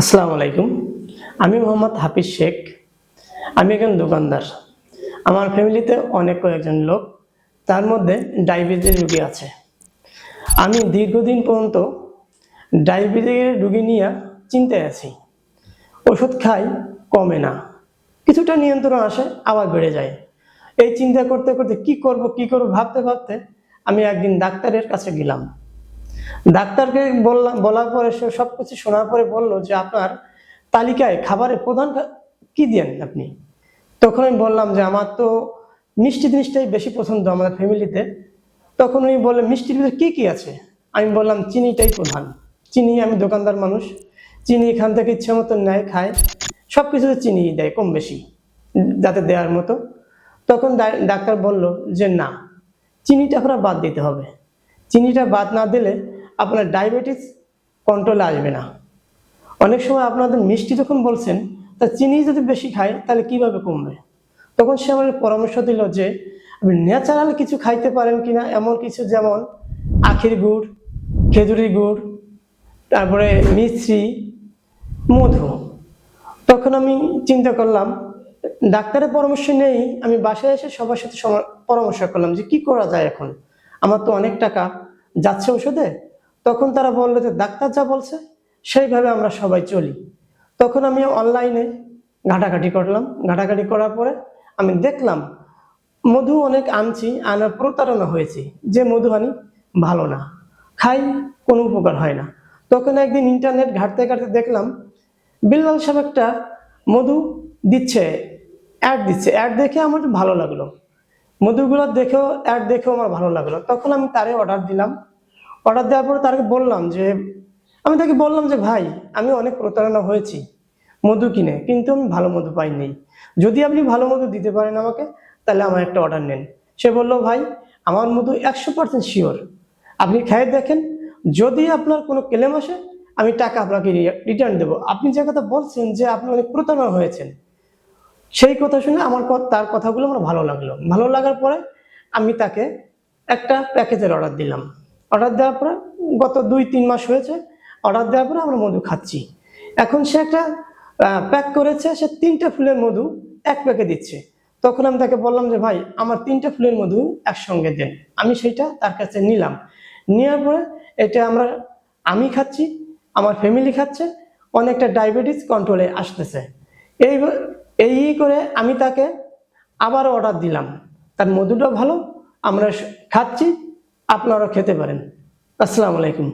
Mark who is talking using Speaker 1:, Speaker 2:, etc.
Speaker 1: আসসালামু আলাইকুম। আমি মোহাম্মদ হাফিজ শেখ। আমি একজন দোকানদার। আমার ফ্যামিলিতে অনেক কয়েকজন লোক, তার মধ্যে ডায়াবেটিস রুগী আছে। আমি দীর্ঘদিন পর্যন্ত ডায়াবেটিসের রুগী নিয়ে চিন্তায় আছি। ওষুধ খাই, কমে না। কিছুটা নিয়ন্ত্রণ আসে, আবার বেড়ে যায়। এই চিন্তা করতে করতে কি করব কি করব ভাবতে ভাবতে আমি একদিন ডাক্তারের কাছে গেলাম। ডাক্তারকে বললাম, বলার পরে সে সব কিছু শোনার পরে বলল যে, আপনার তালিকায় খাবারের প্রধান কি দেন আপনি? তখন আমি বললাম যে আমার তো মিষ্টি জিনিসটাই বেশি পছন্দ আমাদের ফ্যামিলিতে। তখন উনি বললেন, মিষ্টির ভিতরে কী কী আছে? আমি বললাম, চিনিটাই প্রধান। চিনি, আমি দোকানদার মানুষ। চিনি এখান থেকে ইচ্ছে মতো নেয়, খায়। সব কিছুতে চিনি দেয়, কম বেশি, যাতে দেওয়ার মতো। তখন ডাক্তার বলল যে, না, চিনিটা আপনার বাদ দিতে হবে। চিনিটা বাদ না দিলে আপনার ডায়াবেটিস কন্ট্রোলে আসবে না। অনেক সময় আপনাদের মিষ্টি যখন বলছেন তা চিনি যদি বেশি খায়, তাহলে কীভাবে কমবে? তখন সে আমাকে পরামর্শ দিল যে, আপনি ন্যাচারাল কিছু খাইতে পারেন কিনা, এমন কিছু যেমন আখের গুড় খেজুরি গুড়, তারপরে মিশ্রি মধু। তখন আমি চিন্তা করলাম, ডাক্তারের পরামর্শ নেই, আমি বাসায় এসে সবার সাথে পরামর্শ করলাম যে, কি করা যায় এখন? আমার তো অনেক টাকা, যাচ্ছে ওষুধে তখন তারা বলল যে, ডাক্তার যা বলছে, সেইভাবে আমরা সবাই চলি। তখন আমি অনলাইনে ঘাটাঘাটি করলাম। ঘাটাঘাটি করার পরে আমি দেখলাম, মধু অনেক আনছি, আনার প্রতারণা হয়েছে। যে মধু আনি ভালো না, খাই, কোনো উপকার হয় না। তখন একদিন ইন্টারনেট ঘাটতে ঘাটতে দেখলাম, বিল্লাল সাহেব একটা মধু দিচ্ছে অ্যাড দিচ্ছে। অ্যাড দেখে আমার ভালো লাগল। মধুগুলো দেখেও অ্যাড দেখেও আমার ভালো লাগল। তখন আমি তারে অর্ডার দিলাম। অর্ডার দেওয়ার পরে তাকে বললাম যে আমি তাকে বললাম যে, ভাই, আমি অনেক প্রতারণা হয়েছি, মধু কিনে, কিন্তু আমি ভালো মধু পাইনি। যদি আপনি ভালো মধু দিতে পারেন আমাকে, তাহলে আমার একটা অর্ডার নেন। সে বলল, ভাই, আমার মধু একশো পার্সেন্ট শিওর আপনি খেয়ে দেখেন, যদি আপনার কোনো ক্লেম আসে, আমি টাকা আপনাকে রিটার্ন দেবো। আপনি যে কথা বলছেন যে, আপনি অনেক প্রতারণা হয়েছেন, সেই কথা শুনে আমার তার কথাগুলো আমার ভালো লাগল। ভালো লাগার পরে আমি তাকে একটা প্যাকেজের অর্ডার দিলাম। অর্ডার দেওয়ার পরে গত দুই, তিন মাস হয়েছে অর্ডার দেওয়ার পরে আমরা মধু খাচ্ছি। এখন সে একটা প্যাক করেছে, সে তিনটা ফুলের মধু এক প্যাকে দিচ্ছে। তখন আমি তাকে বললাম যে, ভাই, আমার তিনটা ফুলের মধু একসঙ্গে দেন। আমি সেইটা তার কাছে নিলাম। নেওয়ার পরে এটা আমরা, আমি খাচ্ছি, আমার ফ্যামিলি খাচ্ছে, অনেকটা ডায়াবেটিস কন্ট্রোলে আসতেছে। এই এই করে আমি তাকে আবার অর্ডার দিলাম। তার মধুটা ভালো, আমরা খাচ্ছি, আপনারাও খেতে পারেন। আসসালামু আলাইকুম।